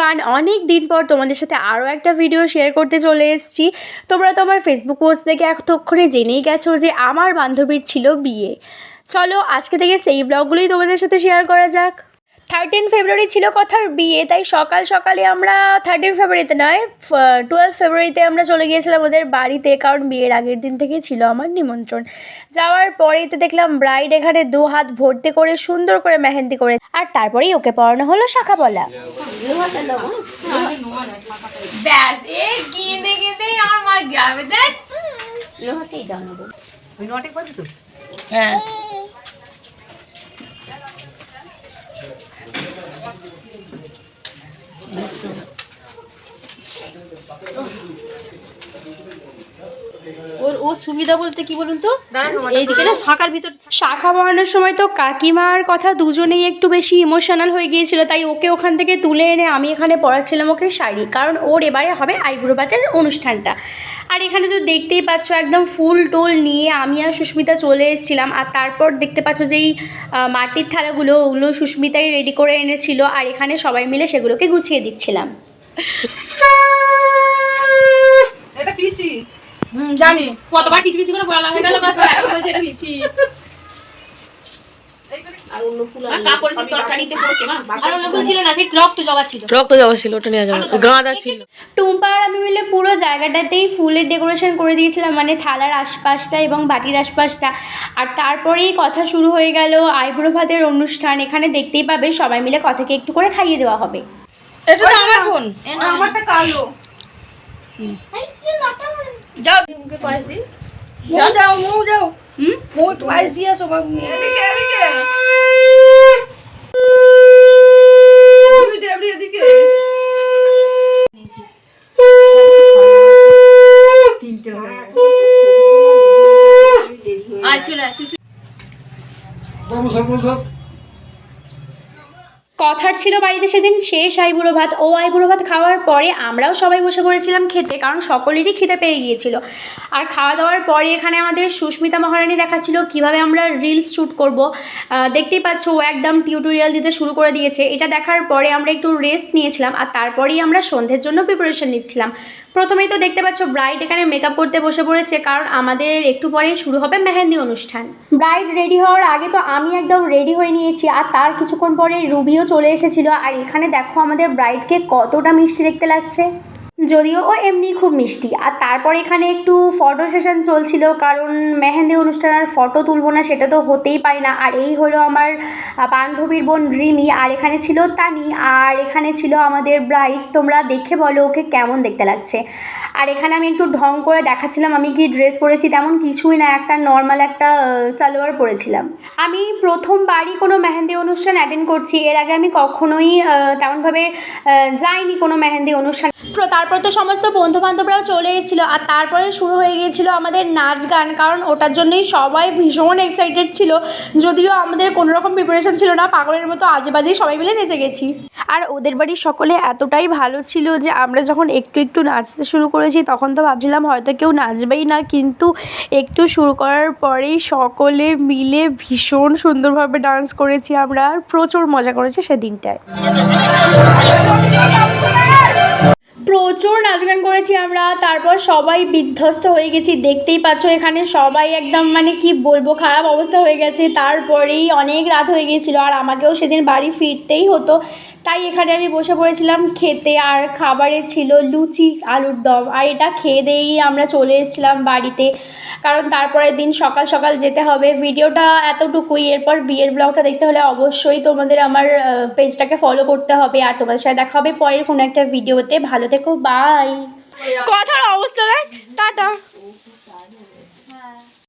Everyone অনেক দিন পর তোমাদের সাথে আরও একটা ভিডিও শেয়ার করতে চলে এসেছি। তোমরা তো আমার ফেসবুক পোস্ট দেখে এতক্ষণে জেনেই গেছো যে আমার বান্ধবীর ছিল বিয়ে। চলো আজকে থেকে সেই ব্লগগুলোই তোমাদের সাথে শেয়ার করা যাক। থার্টিন ফেব্রুয়ারি ছিল কথার বিয়ে তাই সকাল সকালে আমরা থার্টিন ফেব্রুয়ারিতে নয় টুয়েলভ ফেব্রুয়ারিতে আমরা চলে গিয়েছিলাম ওদের বাড়িতে কারণ বিয়ের আগের দিন থেকেই ছিল আমার নিমন্ত্রণ। যাওয়ার পরেই তো দেখলাম ব্রাইড এখানে দু হাত ভর্তি করে সুন্দর করে মেহেন্দি করে আর তারপরেই ওকে পড়ানো হলো শাখা বলা। আমার মা যাবে দেখ। হ্যাঁ। Thank you. ওর ও সুবিধা বলতে কি বলুন তো? এইদিকে না শাঁখার ভিতর শাখা পড়ানোর সময় তো কাকিমার কথা দুজনেই একটু বেশি ইমোশনাল হয়ে গিয়েছিল তাই ওকে ওখান থেকে তুলে এনে আমি এখানে পড়াচ্ছিলাম ওকে শাড়ি কারণ ওর এবারে হবে আইবুড়ো ভাতের অনুষ্ঠানটা। আর এখানে তো দেখতেই পাচ্ছ একদম ফুল টোল নিয়ে আমি আর সুস্মিতা চলে এসেছিলাম আর তারপর দেখতে পাচ্ছ যে এই মাটির থালাগুলো ওগুলো সুস্মিতাই রেডি করে এনেছিল আর এখানে সবাই মিলে সেগুলোকে গুছিয়ে দিচ্ছিলাম। এটা পিসি জানি। কতবার পিসি পিসি করে বলা হয়ে গেল বা এখন বলছে এটা পিসি। আর অন্য ফুল আর কাপড় কি তরকারিতে পড়ছে মা। আর অন্য ফুল ছিল না সেই রক্ত জবা ছিল। রক্ত যাওয়া ছিল ওটা নেওয়া যাবে। গাঁদা ছিল। টুম্পা আর আমি মিলে পুরো জায়গাটাতেই ফুলের ডেকোরেশন করে দিয়েছিলাম মানে থালার আশপাশটা এবং বাটির আশপাশটা। আর তারপরেই কথা শুরু হয়ে গেল আইবুড়ো ভাতের অনুষ্ঠান। এখানে দেখতেই পাবে সবাই মিলে কথাকে একটু করে খাইয়ে দেওয়া হবে। এটা তো আমার ফোন। আমারটা কালো। যাও। মুখে পায়েস দিই? যাও। যাও মু যাও। হুম? মু পায়েস দিয়ে আসো বাবু। এদিকে এদিকে। তুমি ডেবরি এদিকে। কথার ছিল বাড়িতে সেদিন শেষ আইবুড়ো ভাত, ও আইবুড়ো ভাত খাওয়ার পরে আমরাও সবাই বসে পড়েছিলাম খেতে, কারণ সকলেরই খিদে পেয়ে গিয়েছিল। আর খাওয়া দাওয়ার পরে এখানে আমাদের সুস্মিতা মহারানী দেখাচ্ছিল কীভাবে আমরা রিলস শ্যুট করব। দেখতেই পাচ্ছ ও একদম টিউটোরিয়াল দিতে শুরু করে দিয়েছে। এটা দেখার পরে আমরা একটু রেস্ট নিয়েছিলাম আর তারপরেই আমরা সন্ধ্যের জন্য প্রিপারেশন নিচ্ছিলাম। প্রথমেই তো দেখতে পাচ্ছ ব্রাইড এখানে মেকআপ করতে বসে পড়েছে, কারণ আমাদের একটু পরেই শুরু হবে মেহেন্দি অনুষ্ঠান। ব্রাইড রেডি হওয়ার আগে তো আমি একদম রেডি হয়ে নিয়েছি, আর তার কিছুক্ষণ পরে রুবিও চলে এসেছিল। আর এখানে দেখো আমাদের ব্রাইডকে কতটা মিষ্টি দেখতে লাগছে। যদিও ও এমনি খুব মিষ্টি। আর তারপর এখানে একটু ফটো সেশন চলছিল, কারণ মেহেন্দি অনুষ্ঠান আর ফটো তুলবো না সেটা তো হতেই পারে না। আর এই হলো আমার বান্ধবীর বোন রিমি, আর এখানে ছিল তানি, আর এখানে ছিল আমাদের ব্রাইট তোমরা দেখে বলো ওকে কেমন দেখতে লাগছে। আর এখানে আমি একটু ঢং করে দেখাচ্ছিলাম, আমি কি ড্রেস পরেছি তেমন কিছুই না, একটা নর্মাল একটা সালোয়ার পরেছিলাম। আমি প্রথমবারই কোনো মেহেন্দি অনুষ্ঠান অ্যাটেন্ড করছি, এর আগে আমি কখনোই তেমনভাবে যাইনি কোনো মেহেন্দি অনুষ্ঠান। প্র- তারপর তো সমস্ত বন্ধু বান্ধবরাও চলে এসেছিল, আর তারপরে শুরু হয়ে গিয়েছিল আমাদের নাচ গান, কারণ ওটার জন্যই সবাই ভীষণ এক্সাইটেড ছিল। যদিও আমাদের কোনো রকম প্রিপারেশন ছিল না, পাগলের মতো আজে বাজেই সবাই মিলে নেচে গেছি। আর ওদের বাড়ির সকলে এতটাই ভালো ছিল যে আমরা যখন একটু একটু নাচতে শুরু করেছি তখন তো ভাবছিলাম হয়তো কেউ নাচবেই না, কিন্তু একটু শুরু করার পরেই সকলে মিলে ভীষণ সুন্দরভাবে ডান্স করেছি আমরা আর প্রচুর মজা করেছি সেদিনটায়। প্রচুর নাচ গান করেছি আমরা, তারপর সবাই বিধ্বস্ত হয়ে গেছি, দেখতেই পাচ্ছ এখানে সবাই একদম মানে কি বলব, খারাপ অবস্থা হয়ে গেছে, তারপরেই অনেক রাত হয়ে গিয়েছিল আর আমাকেও সেদিন বাড়ি ফিরতেই হতো, তাই এখানে আমি বসে পড়েছিলাম, খেতে আর খাবারে ছিল লুচি, আলুর দম, আর এটা খেয়ে দিয়েই আমরা চলে এসেছিলাম বাড়িতে, কারণ তারপরের দিন সকাল সকাল যেতে হবে, ভিডিওটা এতটুকুই, এরপর বিয়ের ব্লগটা দেখতে হলে অবশ্যই তোমাদের আমার পেজটাকে ফলো করতে হবে, আর তোমাদের সাথে দেখা হবে পরের কোনো একটা ভিডিওতে ভালো থেকো বাই কথার অবস্থা দেখ টাটা।